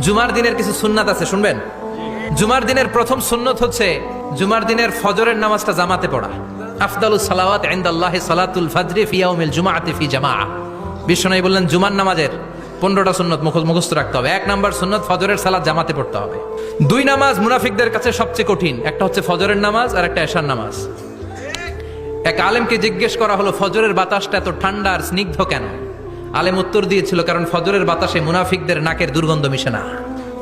জুমার দিনের কিছু সুন্নাত আছে, শুনবেন? জুমার দিনের প্রথম সুন্নত হচ্ছে জুমার দিনের ফজরের নামাজটা জামাতে পড়া। আফদালুস সালাওয়াত ইনদাল্লাহি সালাতুল ফাজরি ফি ইয়াউমিল জুমাআতি ফি জামাআ। বিশ্বনবী বললেন, জুমার নামাজের পনেরোটা সুন্নত মুখ মুখস্থ রাখতে হবে। এক নাম্বার সুন্নত, ফজরের সালাত জামাতে পড়তে হবে। দুই নামাজ মুনাফিকদের কাছে সবচেয়ে কঠিন। একটা হচ্ছে ফজরের নামাজ, আর একটা এশার নামাজ। এক আলেমকে জিজ্ঞেস করা হলো, ফজরের বাতাসটা এত ঠান্ডা আর স্নিগ্ধ কেন? আলেম উত্তর দিয়েছিল, কারণ ফজরের বাতাসে মুনাফিকদের নাকের দুর্গন্ধ মিশে না।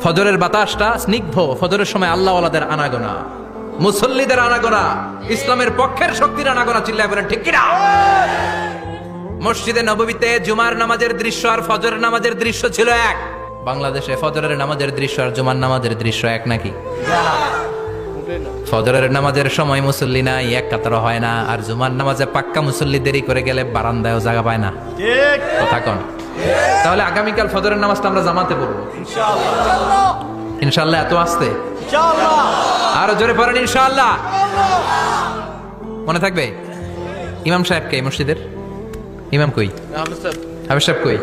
ফজরের বাতাসটা স্নিগ্ধ, ফজরের সময় আল্লাহওয়ালাদের আনাগোনা। মুসল্লিদের আনাগোনা, ইসলামের পক্ষের শক্তির আনাগোনা চিল্লায় বলেন, ঠিক কিনা? মসজিদে নববীতে জুমার নামাজের দৃশ্য আর ফজরের নামাজের দৃশ্য ছিল এক। বাংলাদেশে ফজরের নামাজের দৃশ্য আর জুমার নামাজের দৃশ্য এক নাকি? ফজরের নামাজের সময় মুসল্লি নাই এক কাতার হয় না আর জুমার নামাজে পাক্কা মুসল্লি দেরি করে গেলে বারান্দায়ও জায়গা পায় না। কথা কন। তাহলে আগামীকাল ফজরের নামাজটা আমরা জামাতে পড়ব। ইনশাল্লাহ এত আসতে? আরও জোরে পড়েন ইনশাল্লাহ মনে থাকবে? ইমাম সাহেব কে মসজিদের? ইমাম কই? হাবিব সাহেব। কই?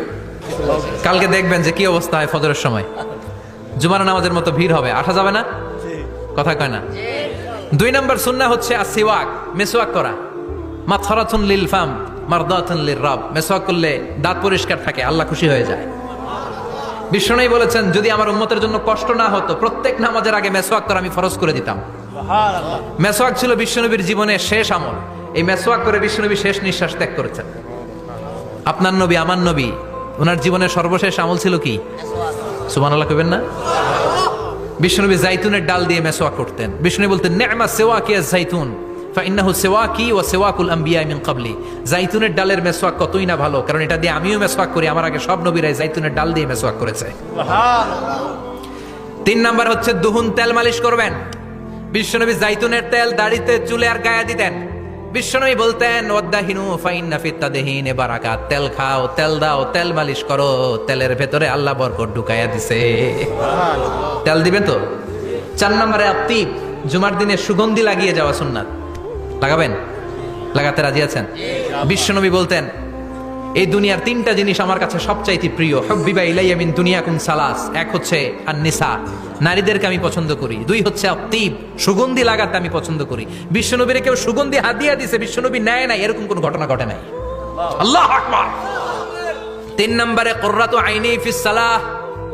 কালকে দেখবেন যে কি অবস্থা হয় ফজরের সময়। জুমার নামাজের মতো ভিড় হবে। আসা যাবে না? কথা কয় না? দুই নম্বর সুন্না হচ্ছে আসিওয়াক মেসোয়াক করা। মাথরাতুন লিল ফাম মারদাতুন লির রব। মেসোয়াক করলে দাঁত পরিষ্কার থাকে আল্লাহ খুশি হয়ে যায়। বিষ্ণুই বলেছেন যদি আমার উম্মতের জন্য কষ্ট না হতো প্রত্যেক নামাজের আগে মেসোয়াক করা আমি ফরজ করে দিতাম। মেসোয়াক ছিল বিশ্বনবীর জীবনের শেষ আমল। এই মেসোয়াক করে বিশ্বনবী শেষ নিঃশ্বাস ত্যাগ করেছেন। আপনার নবী আমার নবী ওনার জীবনের সর্বশেষ আমল ছিল কি? সুমান আল্লাহ কইবেন না? বিষ্ণুনবী জাইতুনের ডাল দিয়ে মেসোয়াক করতেন। বিষ্ণু বলতেন নেমা সেওয়া কি জাইতুন ফাইন্নাহু সেওয়াকি ও সেওয়াকুল আম্বিয়া মিন কাবলি জাইতুনের ডালের মেসোয়াক কতই না ভালো কারণ এটা দিয়ে আমিও মেসোয়াক করি আমার আগে সব নবীরাই জাইতুনের ডাল দিয়ে মেসোয়াক করেছে। তিন নাম্বার হচ্ছে দুহুন তেল মালিশ করবেন। বিশ্বনবী জাইতুনের তেল দাড়িতে চুলে আর গায়ে দিতেন। বিশ্বনবী বলতেন ওয়াদ্দাহিনু ফাইন্না ফিত্তাদেহিন বারাকাত তেল খাও তেল দাও তেল মালিশ করো তেলের ভেতরে আল্লাহ বরকত ঢুকাইয়া দিছে। তেল দিবেন তো? চার নম্বরে আপনি জুমার দিনে সুগন্ধি লাগিয়ে যাওয়া সুন্নাত। লাগাবেন? লাগাতে রাজি আছেন? বিশ্বনবী বলতেন এই দুনিয়ার তিনটা জিনিস আমার কাছে সবচাইতে প্রিয়। হব্বিবা ইলাইয়া মিন দুনিয়াকুম সালাস। এক হচ্ছে আর নিসা নারীদেরকে আমি পছন্দ করি। দুই হচ্ছে অতীব। সুগন্ধি লাগাতে আমি পছন্দ করি। বিশ্বনবীরে কেউ সুগন্ধি হাদিয়া দিছে বিশ্বনবী নেয় নাই এরকম কোনো ঘটনা ঘটে নাই। আল্লাহ আকবার। তিন নম্বরে কর্রাত আইনি ফিস সালাহ।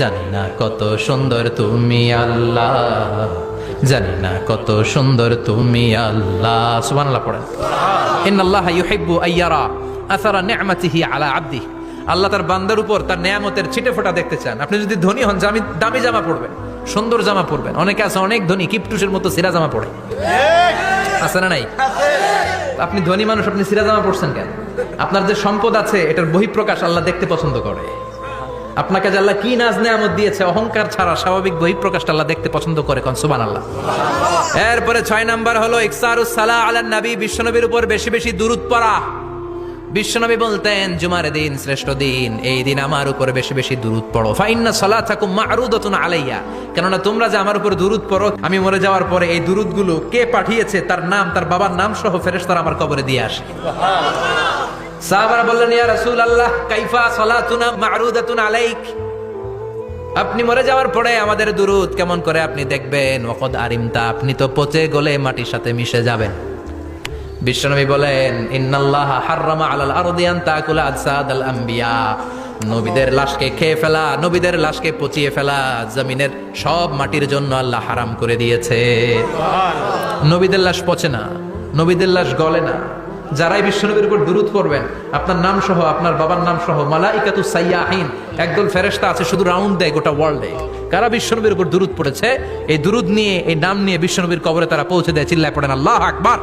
জানি না কত সুন্দর তুমি আল্লাহ। জানি না কত সুন্দর তুমি আল্লাহ। সুবহানাল্লাহ পড়েন। ইন্নাল্লাহ ইউহিব্বু আইয়ারা আসারা নি'মাতিহি আলা আবদিহি আল্লাহ তার বান্দার উপর তার নেয়ামতের ছিটে ফোটা দেখতে চান। আপনি যদি ধনী হন জামি দামি জামা পরবেন সুন্দর জামা পরবেন। অনেকে আছে অনেক ধনী কিপটুসের মতো সিরা জামা পরে। আছে না নাই? আপনি ধনী মানুষ আপনি সিরা জামা পড়ছেন কেন? আপনার যে সম্পদ আছে এটার বহিঃপ্রকাশ আল্লাহ দেখতে পছন্দ করে। আপনাকে আল্লাহ কি নাজ নেয়ামত দিয়েছে, অহংকার ছাড়া স্বাভাবিক বহিঃপ্রকাশটা আল্লাহ দেখতে পছন্দ করে কোন? সুবান আল্লাহ এরপরে ছয় নাম্বার হলো, ইকসারুস সালাহ আলান নবী, বিশ্বনবীর উপর বেশি বেশি দুরুদ পড়া। বিশ্বনবী বলতেন, জুমার দিন শ্রেষ্ঠ দিন, এই দিন আমার উপর বেশি বেশি দুরুদ পড়ো। ফাইন্না সালাতাকুম মারুদাতুন আলাইয়া। কেননা তোমরা যে আমার উপর দুরুদ পড়ো, আমি মরে যাওয়ার পরে এই দুরুদগুলো কে পাঠিয়েছে, তার নাম, তার বাবার নাম সহ ফেরেশতারা আমার কবরে দিয়ে আসে। সাহাবারা বললেন ইয়া রাসূল আল্লাহ কাইফা সালাতুনা মারুদাতুন আলাইক? আপনি মরে যাওয়ার পরে আমাদের দুরুদ কেমন করে আপনি দেখবেন? ওকদ আরিমতা আপনি তো পচে গলে মাটির সাথে মিশে যাবেন। বিশ্বনবী বলেন ইন্নাল্লাহ হাররামা আলাল আরদি আন তাকুলা আজসাদ আল আম্বিয়া নবীদের লাশকে খেয়ে ফেলা নবীদের লাশকে পচিয়ে ফেলা জমিনের সব মাটির জন্য আল্লাহ হারাম করে দিয়েছে। নবীদের লাশ পচে না নবীদের লাশ গলে না। যারাই বিশ্বনবীর উপর দুরুদ করবেন আপনার নাম সহ, আপনার বাবার নাম সহ, মালাইকাতু সাইয়াহিন, একদল ফেরেস্তা আছে, শুধু রাউন্ড দেয়, গোটা ওয়ার্ল্ডে কারা বিশ্বনবীর উপর দুরুদ পড়েছে? এই দুরুদ নিয়ে, এই নাম নিয়ে বিশ্বনবীর কবরে তারা পৌঁছে দেয়, চিল্লায় পড়েন, আল্লাহ আকবার!